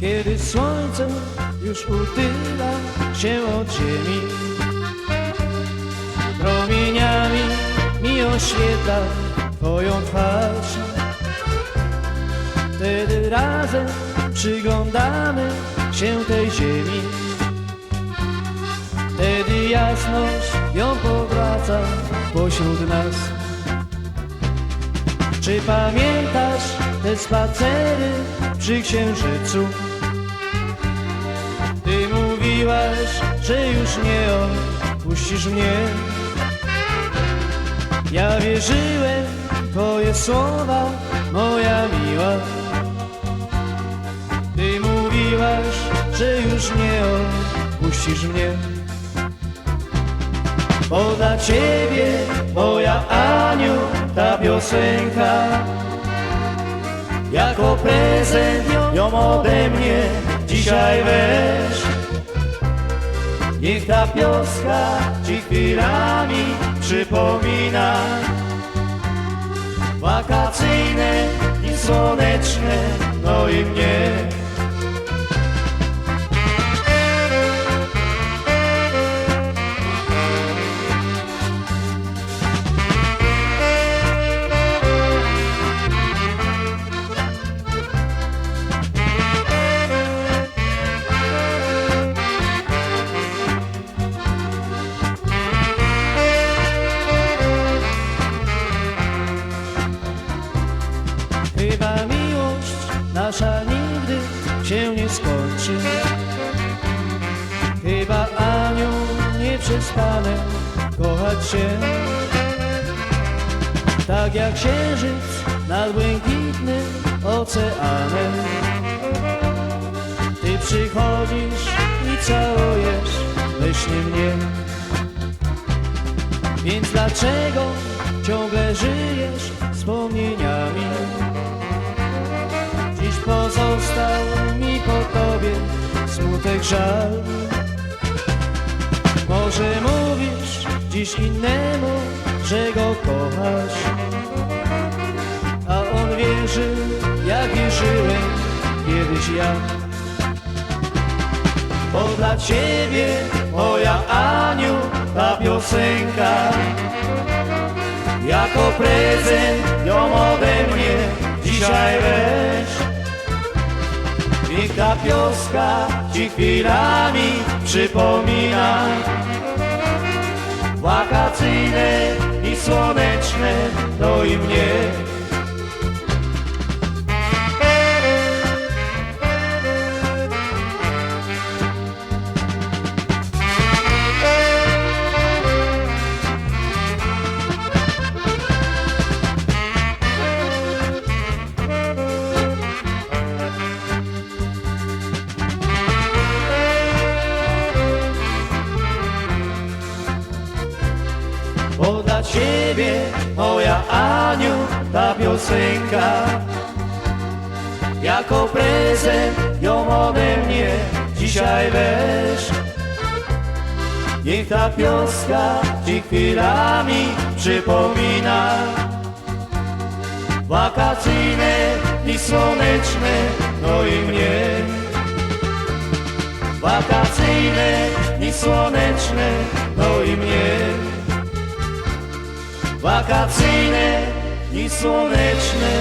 Kiedy słońce już utyla się od ziemi Promieniami mi oświetla Twoją twarz. Wtedy razem przyglądamy się tej ziemi. Wtedy jasność ją powraca pośród nas Czy pamiętasz te spacery przy księżycu? Ty mówiłaś, że już nie opuścisz mnie. Ja wierzyłem Twoje słowa, moja miła. Ty mówiłaś, że już nie opuścisz mnie Bo dla Ciebie, moja Aniu, ta piosenka. Jako prezent ją ode mnie dzisiaj weź. Niech ta pioska Ci chwilami przypomina. Wakacyjne i słoneczne, no i mnie się nie skończy. Chyba Aniu nie przestanę kochać się. Tak jak księżyc nad błękitnym oceanem. Ty przychodzisz i całujesz myśli mnie. Więc dlaczego ciągle żyjesz wspomnieniami? Dziś pozostał smutek, żal. Może mówisz dziś innemu, że go kochasz. A on wierzy, jak wierzyłem kiedyś ja. Bo dla ciebie, moja Aniu, ta piosenka. Jako prezent ją ode mnie dzisiaj ta pioska ci chwilami przypomina. Wakacyjne i słoneczne, no i mnie Dla ciebie, moja Aniu, ta piosenka. Jako prezent ją ode mnie dzisiaj weź. Niech ta pioska ci chwilami przypomina. Wakacyjne i słoneczne, no i mnie. Wakacyjne i słoneczne, no i mnie Wakacyjne i mnie